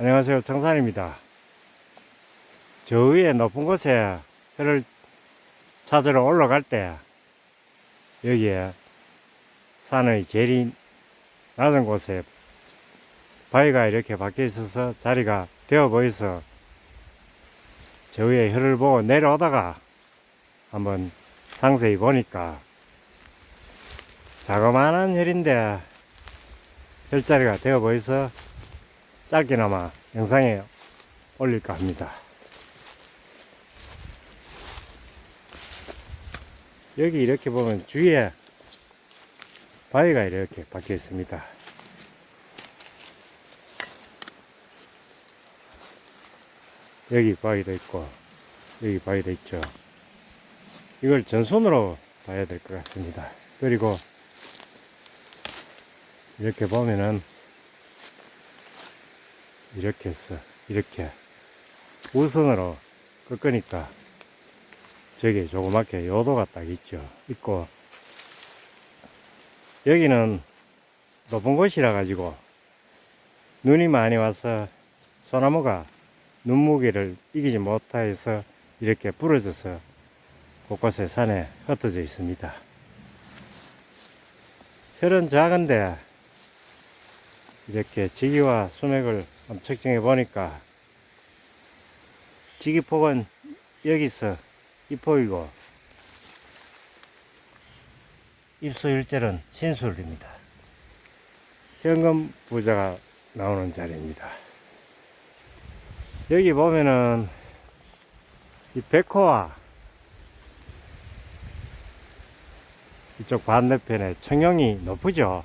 안녕하세요. 청산입니다. 저 위에 높은 곳에 혀를 찾으러 올라갈 때 여기에 산의 제일 낮은 곳에 바위가 이렇게 박혀 있어서 자리가 되어 보여서 저 위에 혀를 보고 내려오다가 한번 상세히 보니까 자그마한 혈인데 혈자리가 되어 보여서 짧게나마 영상에 올릴까 합니다. 여기 이렇게 보면 주위에 바위가 이렇게 박혀 있습니다. 여기 바위도 있고 여기 바위도 있죠. 이걸 전손으로 봐야 될 것 같습니다. 그리고 이렇게 보면은 이렇게 해서 이렇게 우선으로 꺾으니까 저기 조그맣게 요도가 딱 있죠. 있고 여기는 높은 곳이라 가지고 눈이 많이 와서 소나무가 눈무게를 이기지 못하여서 이렇게 부러져서 곳곳에 산에 흩어져 있습니다. 혈은 작은데 이렇게 지기와 수맥을 측정해 보니까 지기폭은 여기서 이 폭이고 입수일절은 신술입니다. 현금 부자가 나오는 자리입니다. 여기 보면은 이 백호와 이쪽 반대편에 청룡이 높으죠.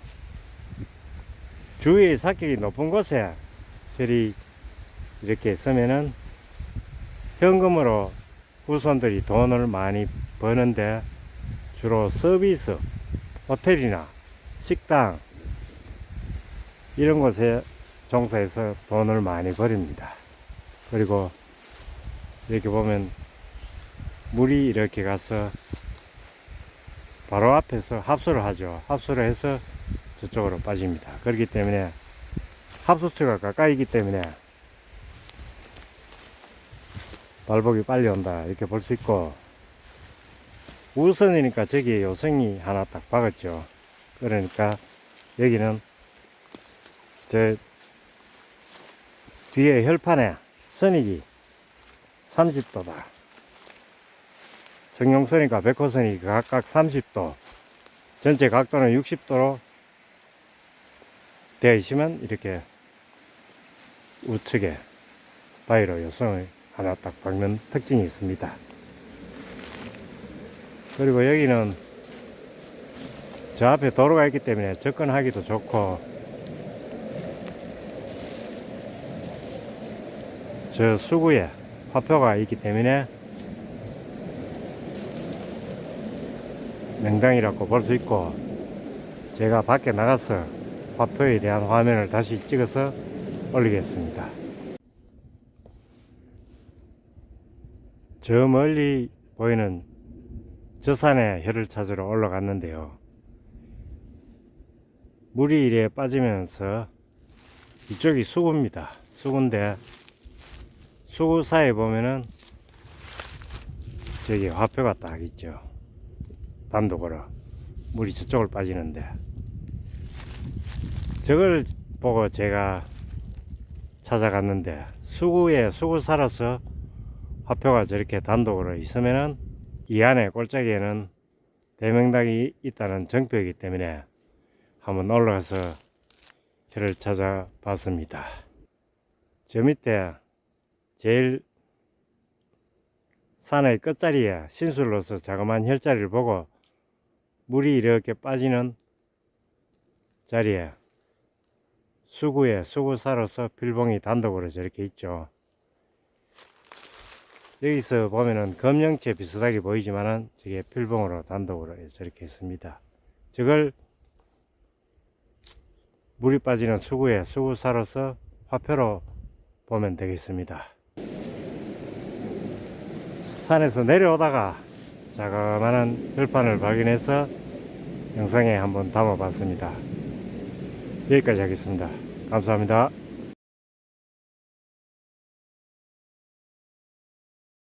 주위의 사격이 높은 곳에 별이 이렇게 있으면은 현금으로 후손들이 돈을 많이 버는데 주로 서비스, 호텔이나 식당 이런 곳에 종사해서 돈을 많이 벌입니다. 그리고 이렇게 보면 물이 이렇게 가서 바로 앞에서 합수를 하죠. 합수를 해서 저쪽으로 빠집니다. 그렇기 때문에 합수처가 가까이기 때문에 발복이 빨리 온다 이렇게 볼 수 있고 우선이니까 저기에 요성이 하나 딱 박았죠. 그러니까 여기는 저 뒤에 혈판에 선익이 30도다. 정용선이니까 백호선이 각각 30도, 전체 각도는 60도로 되어 있으면 이렇게 우측에 바위로 요성을 하나 딱 박는 특징이 있습니다. 그리고 여기는 저 앞에 도로가 있기 때문에 접근하기도 좋고 저 수구에 화표가 있기 때문에 명당이라고 볼 수 있고 제가 밖에 나가서 화표에 대한 화면을 다시 찍어서 올리겠습니다. 저 멀리 보이는 저 산에 혀를 찾으러 올라갔는데요. 물이 이래 빠지면서 이쪽이 수구입니다. 수구인데 수구 사이에 보면은 저기 화표가 딱 있죠. 단독으로 물이 저쪽을 빠지는데 저걸 보고 제가 찾아갔는데 수구에 수구 살아서 화표가 저렇게 단독으로 있으면은 이 안에 골짜기에는 대명당이 있다는 정표이기 때문에 한번 올라가서 혀를 찾아봤습니다. 저 밑에 제일 산의 끝자리에 신술로서 자그마한 혈자리를 보고 물이 이렇게 빠지는 자리에 수구에 수구사로서 필봉이 단독으로 저렇게 있죠. 여기서 보면은 검령체 비슷하게 보이지만은 저게 필봉으로 단독으로 저렇게 있습니다. 저걸 물이 빠지는 수구에 수구사로서 화표로 보면 되겠습니다. 산에서 내려오다가 자그마한 들판을 발견해서 영상에 한번 담아봤습니다. 여기까지 하겠습니다. 감사합니다.